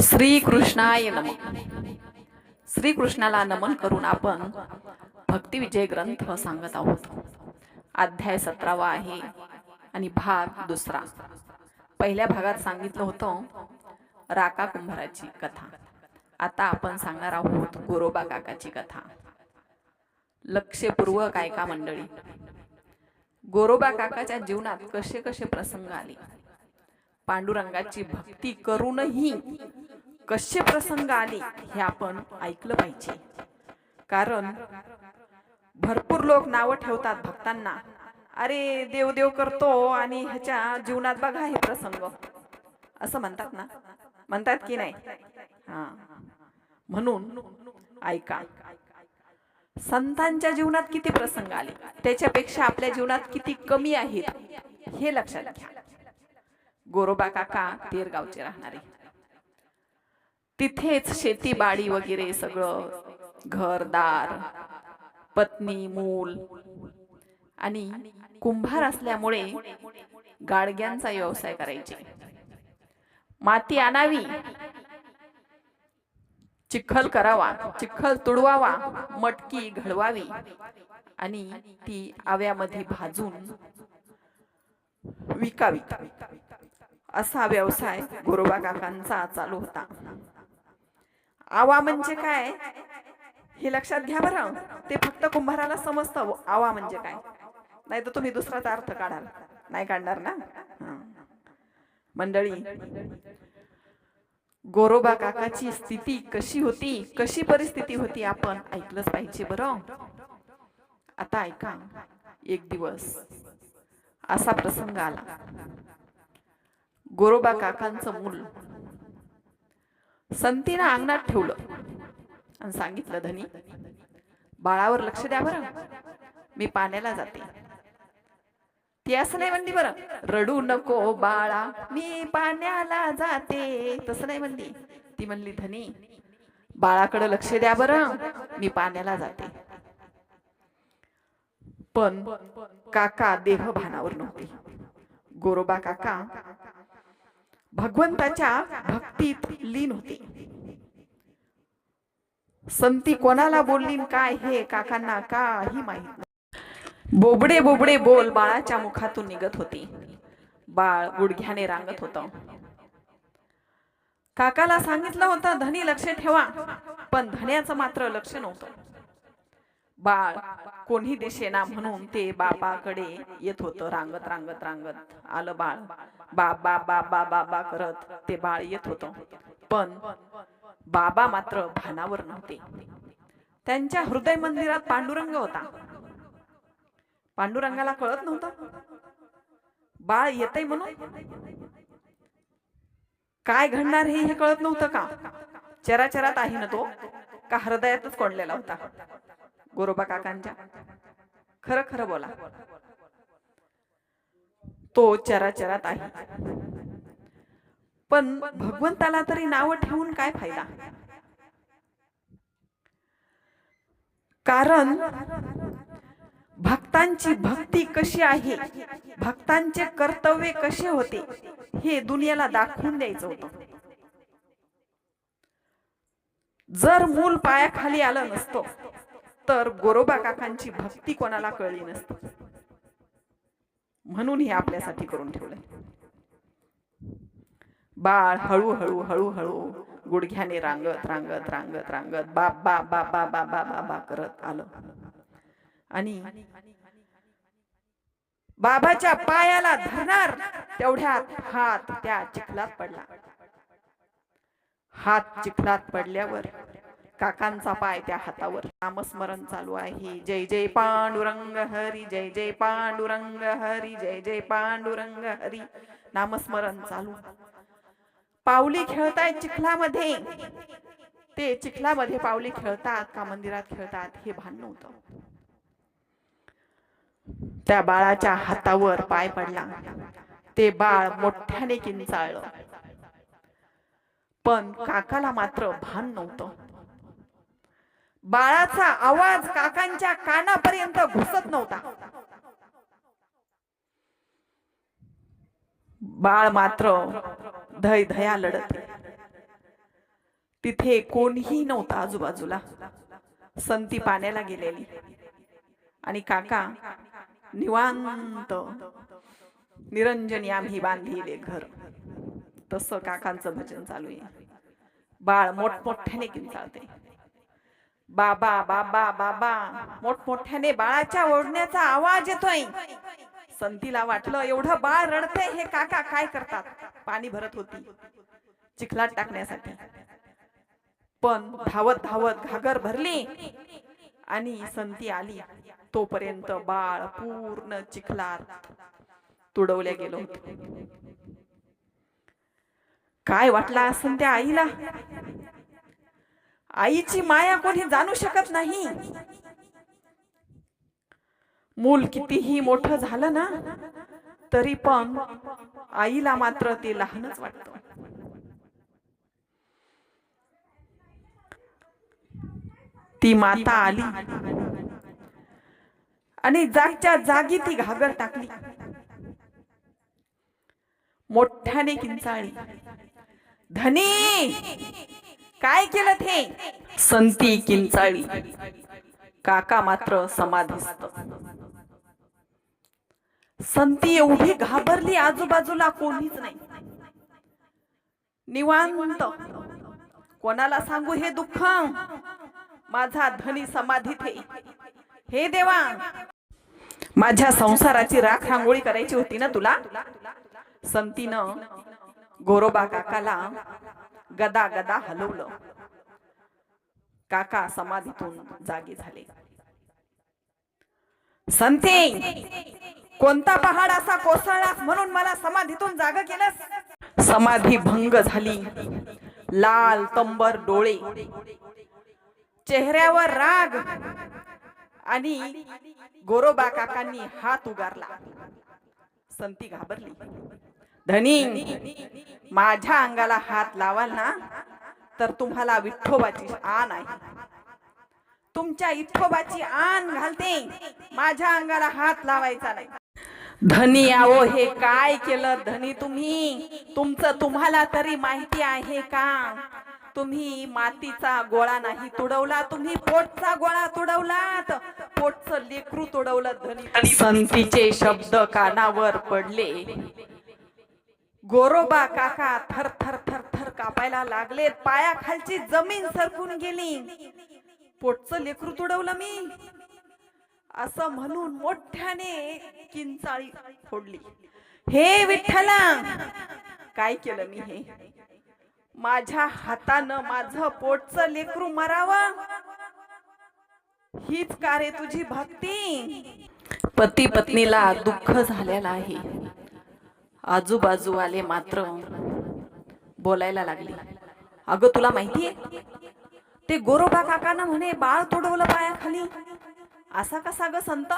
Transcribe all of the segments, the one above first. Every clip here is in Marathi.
श्रीकृष्णाय नम. श्रीकृष्णाला नमन करून आपण भक्ती विजय ग्रंथ सांगत आहोत. अध्याय सतरावा आहे आणि भाग दुसरा. पहिल्या भागात सांगितलं होतं राका कुंभाराची कथा. आता आपण सांगणार आहोत गोरोबा काकाची कथा. लक्षपूर्वक ऐका मंडळी. गोरोबा काकाच्या जीवनात कसे कसे प्रसंग आले? पांडुरंगाची भक्ती करूनही कसे प्रसंग आले हे आपण ऐकलं पाहिजे. कारण भरपूर लोक नावं ठेवतात भक्तांना. अरे देव देव करतो आणि ह्याच्या जीवनात बघा हे प्रसंग. असं म्हणतात ना? म्हणतात की नाही? हा. म्हणून ऐका. संतांच्या जीवनात किती प्रसंग आले? त्याच्यापेक्षा आपल्या जीवनात किती कमी आहेत? हे लक्षात घ्या. गोरोबा काका तेरगावचे राहणारे. तिथेच शेती बाडी वगैरे सगळं घरदार पत्नी मूल आणि कुंभार असल्यामुळे गाडग्यांचा व्यवसाय करायचे. माती आणावी चिखल करावा चिखल तुडवावा मटकी घडवावी आणि ती आव्यामध्ये भाजून विकावी. असा व्यवसाय गोरोबा काकांचा चालू होता. आवा म्हणजे काय? हे लक्षात घ्या बरं. ते फक्त कुंभाराला समजतं आवा म्हणजे काय. नाही तर तुम्ही दुसराच अर्थ काढाल. नाही काढणार ना? मंडळी गोरोबा काकाची स्थिती कशी होती? कशी परिस्थिती होती? आपण ऐकलंच पाहिजे बरं. आता ऐका. एक दिवस असा प्रसंग आला. गोरोबा काकांचं मूल. संतीनं अंगणात ठेवलं. आणि सांगितलं धनी बाळावर लक्ष द्या बरं. मी पाण्याला जाते. ती असं नाही म्हणली बरं. रडू नको बाळा मी पाण्याला जाते. तसं नाही म्हणली. ती म्हणली धनी बाळाकडे लक्ष द्या बरं. मी पाण्याला जाते. पण काका देह भानावर नव्हते. गोरोबा काका भगवंताच्या भक्तीत लीन होते. संती कोणाला बोलली काय हे काकांना काही माहीत बोबडे बोबडे बोल बाळाच्या मुखातून निघत होते. बाळ गुडघ्याने रांगत होत. काकाला सांगितलं होतं धनी लक्ष ठेवा. पण धन्याचं मात्र लक्ष नव्हतं. बाळ कोणी दिसेना म्हणून ते बाबाकडे येत होतं रांगत रांगत रांगत. आलं बाळ. बाबा बाबा बाबा करत ते बाळ येत होतं. पण बाबा मात्र भानावर नव्हते. त्यांच्या हृदय मंदिरात पांडुरंग होता. पांडुरंगाला कळत नव्हतं. बाळ येतय म्हणून? काय घडणार हे हे कळत नव्हतं का? चराचरात आहे ना तो का हृदयातच कोंडलेला होता. गोरोबा काकांच्या. खरं खरं बोला. तो चराचरात आहे. पण भगवंताला तरी नाव ठेवून काय फायदा? कारण भक्तांची भक्ती कशी आहे? भक्तांचे कर्तव्य कसे होते? हे दुनियाला दाखवून द्यायचं होतं. जर मूल पायाखाली आलं नसतं तर गोरोबा काकांची भक्ती कोणाला कळली नसती. म्हणून हे आपल्यासाठी करून ठेवलंय. बाळ हळूहळू हळूहळू गुडघ्याने रांगत रांगत रांगत रांगत बाप बा बा बा बा बा बा बा करत आलं. आणि बाबाच्या पायाला धरणार तेवढ्यात हात त्या चिखलात पडला. हात चिखलात पडल्यावर काकांचा पाय त्या हातावर. नामस्मरण चालू आहे. जय जय पांडुरंग हरी जय जय पांडुरंग हरी जय जय पांडुरंग हरी. नामस्मरण चालू. पावली खेळतायत चिखलामध्ये. ते चिखलामध्ये पावली खेळतात का मंदिरात खेळतात हे भान नव्हतं. त्या बाळाच्या हातावर पाय पडला. ते बाळ मोठ्याने किंचाळलं. पण काकाला मात्र भान नव्हतं. बाळाचा आवाज काकांच्या कानापर्यंत घुसत नव्हता. बाळ मात्र धय धया लढत. तिथे कोणीही नव्हता आजूबाजूला. संती पाण्याला गेलेली. आणि काका निवांत निरंजनी आम्ही बांधलेले घर. तसं काकांचं भजन चालू आहे. बाळ मोठमोठ्याने किंचाळते. बाबा बाबा बाबा मोठमोठ्याने बाळाच्या ओढण्याचा आवाज येतोय. संतीला वाटलं एवढं बाळ रडतंय हे काका काय करतात? पाणी भरत होती. चिखलात टाकण्यासाठी. पण धावत धावत घागर भरली आणि संती आली. तोपर्यंत बाळ पूर्ण चिखलात तुडवल्या गेलो काय वाटला असं त्या आईला? आईची माया कोणी जाणू शकत नाही. मूल कितीही मोठं झालं ना तरी पण आईला मात्र ते लहानच वाटत. ती माता आली. आणि जागच्या जागी ती घागर टाकली. मोठ्याने किंचाळी धनी! काय केलं ते? संती किंचाळी. काका मात्र समाधीस्त. संती एवढी घाबरली आजूबाजूला कोणीच नाही. निवांत. कोणाला सांगू हे दुःख? माझा धनी समाधीत हे हे देवा. माझ्या संसाराची राख रांगोळी करायची होती ना तुला? संतीनं गोरोबा काकाला गदा गदा हलवलं. काका समाधीतून जागे झाले. संते कोणता पहाड असा कोसळलास म्हणून मला समाधीतून जाग केलं समाधी भंग झाली. लाल तंबर डोळे. चेहऱ्यावर राग. आणि गोरोबा काकांनी हात उगारला. संती घाबरली. धनी माझ्या अंगाला हात लावाल ना तर तुम्हाला विठ्ठोबाची आण आहे. तुमच्या इठोबाची आण घालते. माझ्या अंगाला हात लावायचा नाही. धनी आवो हे काय केलं धनी तुम्ही? तुमचं तुम्हाला तरी माहिती आहे का? तुम्ही मातीचा गोळा नाही तुडवला तुम्ही पोटचा गोळा तुडवलात. पोटचं लेकरू तुडवलं धनी संतीचे शब्द कानावर पडले. गोरोबा काका थर थर थर थर कापायला लागलेत पायाखालची जमीन सरकून गेली. पोटचं लेकरू तुडवलं मी. असं म्हणून मोठ्याने किंचाळी फोडली. हे विठ्ठला काय केलं मी हे? माझ्या हातानं माझं पोटचं लेकरू मरावं? हीच का रे तुझी भक्ती? पती पत्नीला दुःख झालेलं आहे. आजूबाजू आले मात्र बोलायला लागले. अगं तुला माहितीये? ते गोरोबा काकांना म्हणे बाळ तोडवलं पायाखाली. असा कसा ग संत?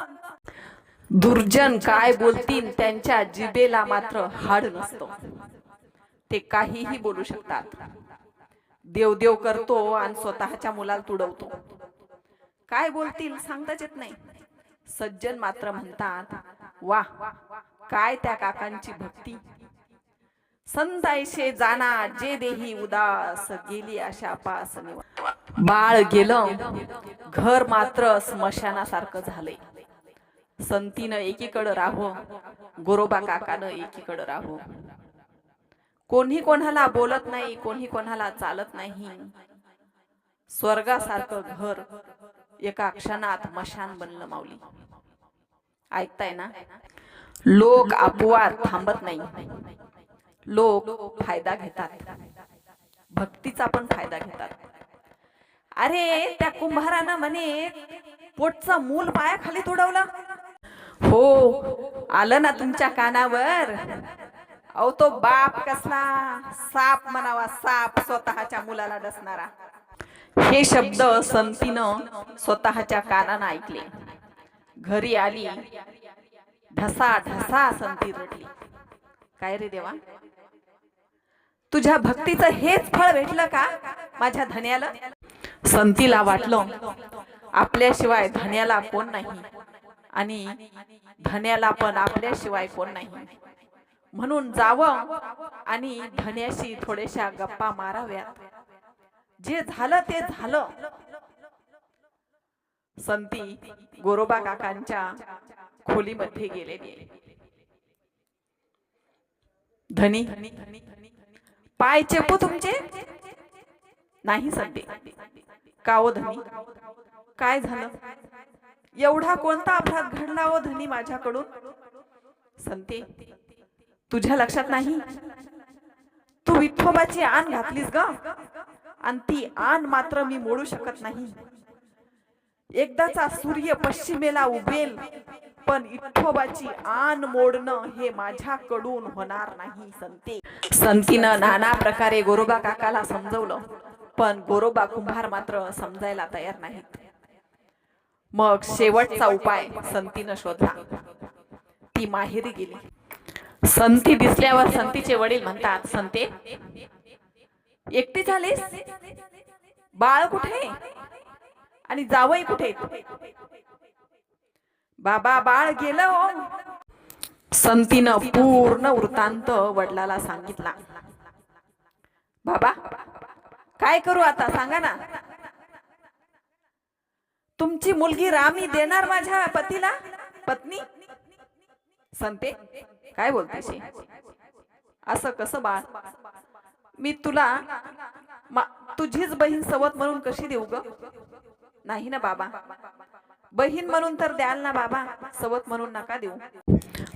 दुर्जन काय बोलतील त्यांच्या जिबेला मात्र हाड नसतो. ते काहीही बोलू शकतात. देवदेव करतो आणि स्वतःच्या मुलाला तुडवतो. काय बोलतील? सांगताच येत नाही. सज्जन मात्र म्हणतात वा काय त्या काकांची भक्ती? संतायशे जाना जे देही उदास गेली अशा पास बाळ गेलं घर मात्र स्मशानासारखं झालंय. संतीनं एकीकडं राहो गोरोबा काकानं एकीकडं राहो. कोणी कोणाला बोलत नाही कोणी कोणाला चालत नाही. स्वर्गासारखं घर एका क्षणात मशान बनलं माऊली. ऐकताय ना? लोक अपवाद थांबत नाही. लोक फायदा घेतात. भक्तीचा पण फायदा घेतात. अरे त्या कुंभारानं म्हणे पोटचा मूल पायाखाली तुडवलं. हो आलं ना तुमच्या कानावर. अहो तो बाप कसला साप म्हणावा साप स्वतःच्या मुलाला डसणारा. हे शब्द संतीनं स्वतःच्या कानानं ऐकले. घरी आली ढसा ढसा संती रडली काय रे देवा? तुझ्या भक्तीचं हेच फळ भेटलं का माझ्या धन्याला? संतीला वाटलं. आपल्याशिवाय धन्याला कोण नाही आणि धन्याला पण आपल्याशिवाय कोण नाही. म्हणून जावं आणि धन्याशी थोड्याशा गप्पा माराव्यात. जे झालं ते झालं. संती गोरोबा काकांच्या खोलीमध्ये गेलेली आहे धनी पाय चेपू तुमचे? नाही संते का हो धनी? काय झालं? एवढा कोणता अपराध घडला ओ धनी माझ्याकडून? संते तुझ्या लक्षात नाही? तू विठोबाची आण घातलीस ग. आणि ती आण मात्र मी मोडू शकत नाही. एकदाचा सूर्य पश्चिमेला उभेल. पण विठोबाची आण मोडणं हे माझ्याकडून होणार नाही संते. संतीनं नाना प्रकारे गोरोबा काकाला समजवलं पण गोरोबा कुंभार मात्र समजायला तयार नाहीत. मग शेवटचा उपाय संतीनं शोधला. ती माहेरी गेली. संती दिसल्यावर संतीचे वडील म्हणतात संते एकटी झालीस? बाळ कुठे? आणि जावई कुठे? बाबा बाळ गेलं हो. संतीनं पूर्ण वृत्तांत वडिलाला सांगितला. बाबा काय करू आता? सांगा ना. तुमची मुलगी रामी देणार माझ्या पतीला? पत्नी? संते काय बोलते असं कसं बाळ? मी तुला तुझीच बहीण सवत म्हणून कशी देऊ ग? नाही ना बाबा. बहीण म्हणून तर द्याल ना बाबा सवत म्हणून नका देऊ.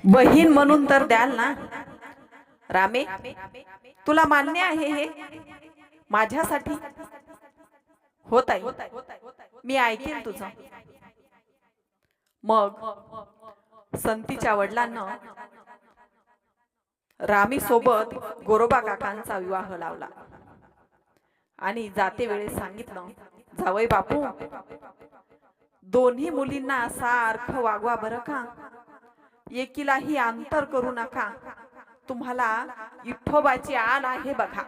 बहीण म्हणून तर द्याल ना? रामे तुला मान्य आहे हे? माझ्यासाठी? होत आहे मी ऐकेन तुझं. मग संतीच्या वडिलांना रामी सोबत गोरोबा काकांचा विवाह लावला. आणि जाते वेळेस सांगितलं जावई बापू दोन्ही मुलींना सारखं वागवा बरं का? एकीलाही अंतर करू नका. तुम्हाला इठोबाची आण आहे बघा.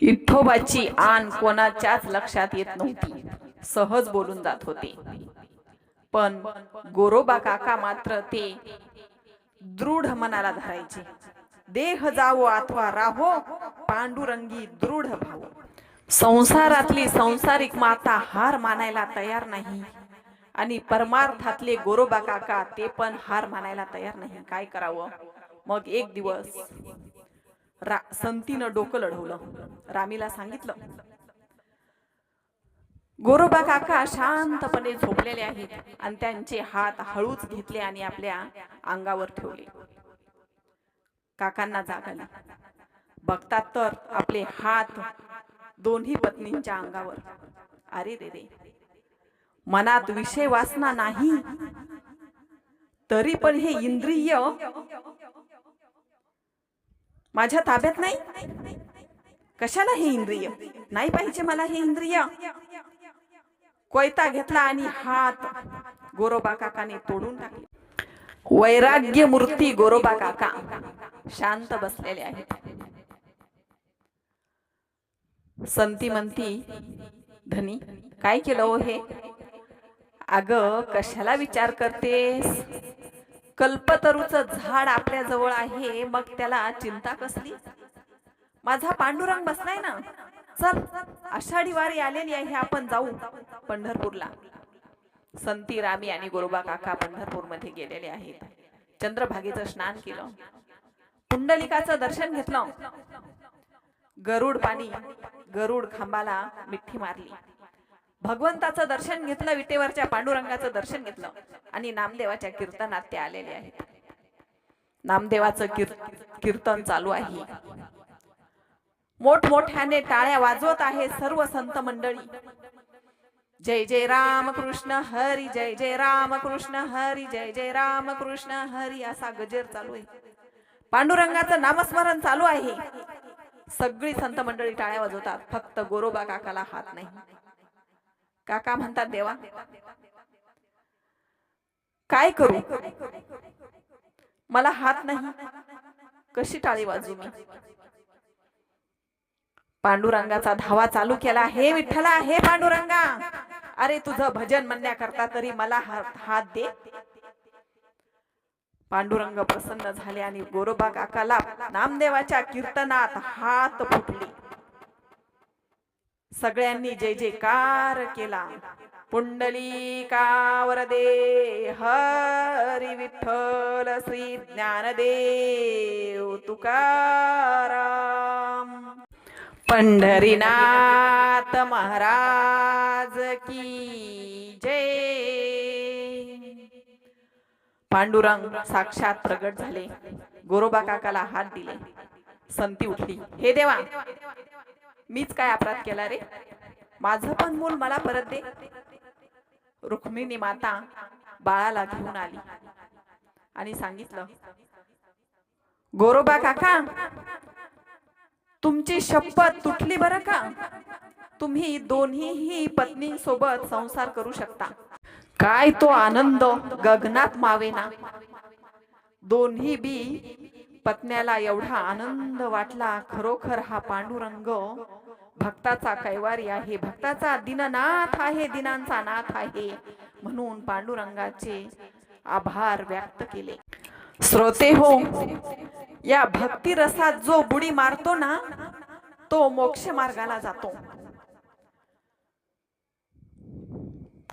इठोबाची आण कोणाच्याच लक्षात येत नव्हती. सहज बोलून जात होते. पण गोरोबा काका मात्र ते दृढ मनाला धरायचे. देह जावो अथवा राहो पांडुरंगी दृढ भाव. संसारातली संसारिक माता हार मानायला तयार नाही. आणि परमार्थातले गोरोबा काका ते पण हार मानायला तयार नाही. काय करावं? मग एक दिवस रा संतीनं डोकं लढवलं. रामीला सांगितलं गोरोबा काका शांतपणे झोपलेले आहेत आणि त्यांचे हात हळूच घेतले आणि आपल्या अंगावर ठेवले. काकांना जाग आली. बघतात तर आपले हात दोन्ही पत्नींच्या अंगावर. अरे रे रे मनात विषय वासना नाही. तरी पण हे इंद्रिय माझ्या ताब्यात नाही. कशाला हे इंद्रिय? नाही पाहिजे मला हे इंद्रिय. कोयता घेतला आणि हात गोरोबा काकाने तोडून टाकले. वैराग्य मूर्ती गोरोबा काका. शांत बसलेले आहेत. संती म्हणती धनी काय केलं हो हे? अग कशाला विचार करतेस? कल्पतरूचं झाड आपल्या जवळ आहे मग त्याला चिंता कसली? माझा पांडुरंग बसलाय ना. चल आषाढी वारी आलेली आहे आपण जाऊ पंढरपूरला. संती रामी आणि गोरोबा काका पंढरपूरमध्ये गेलेले आहेत. चंद्रभागेचं स्नान केलं. पुंडलिकाचं दर्शन घेतलं. गरुड पाणी गरुड खांबाला मिठी मारली. भगवंताचं दर्शन घेतलं विटेवरच्या पांडुरंगाचं दर्शन घेतलं आणि नामदेवाच्या कीर्तनात ते आलेले आहेत. नामदेवाचं कीर्तन चालू आहे. मोठमोठ्याने टाळ्या वाजवत आहे सर्व संत मंडळी. जय जय राम कृष्ण हरी जय जय राम कृष्ण हरी जय जय राम कृष्ण हरी असा गजर चालू आहे. पांडुरंगाचं नामस्मरण चालू आहे. सगळी संत मंडळी टाळ्या वाजवतात. फक्त गोरोबा काकाला हात नाही. काका म्हणतात देवा काय करू? मला हात नाही. कशी टाळी वाजू मी? पांडुरंगाचा धावा चालू केला. हे विठ्ठला हे पांडुरंगा अरे तुझं भजन म्हणण्याकरता तरी मला हात हात दे. पांडुरंग प्रसन्न झाले आणि गोरोबा काकाला नामदेवाच्या कीर्तनात हात फुटले. सगळ्यांनी जय जयकार केला. पुंडलिकावर दे हरी विठ्ठल श्री ज्ञानदेव तुकाराम. पंढरीनाथ महाराज की जय. पांडुरंग साक्षात प्रगट झाले. गोरोबा काकाला हात दिले. संती उठली. हे देवा मीच काय अपराध केला रे? माझं पण मूल मला परत दे. रुक्मिणी माता बाळाला घेऊन आली. आणि सांगितलं गोरोबा काका तुमची शपथ तुटली बरं का? तुम्ही दोन्हीही पत्नींसोबत संसार करू शकता. काय तो आनंद गगनात मावेना. दोन्ही बी पत्न्याला एवढा आनंद वाटला. खरोखर हा पांडुरंग भक्ताचा कैवारी आहे. भक्ताचा दिननाथ आहे दिनांचा नाथ आहे म्हणून पांडुरंगाचे आभार व्यक्त केले. श्रोते हो या भक्ती रसात जो बुडी मारतो ना तो मोक्ष मार्गाला जातो.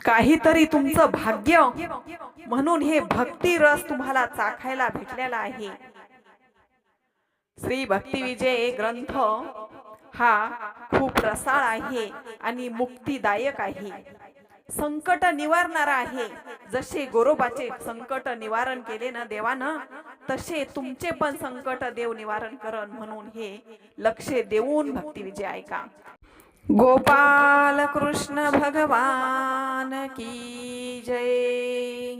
काहीतरी तुमचं भाग्य म्हणून हे भक्ती रस तुम्हाला चाखायला भेटलेला आहे. श्री भक्ती विजय ग्रंथ हा खूप रसाळ आहे आणि मुक्तीदायक आहे. संकट निवारणारा आहे. जसे गोरोबाचे संकट निवारण केले ना देवानं तसे तुमचे पण संकट देव निवारण करण म्हणून हे लक्ष देऊन भक्ती विजय ऐका. गोपाल कृष्ण भगवान की जय.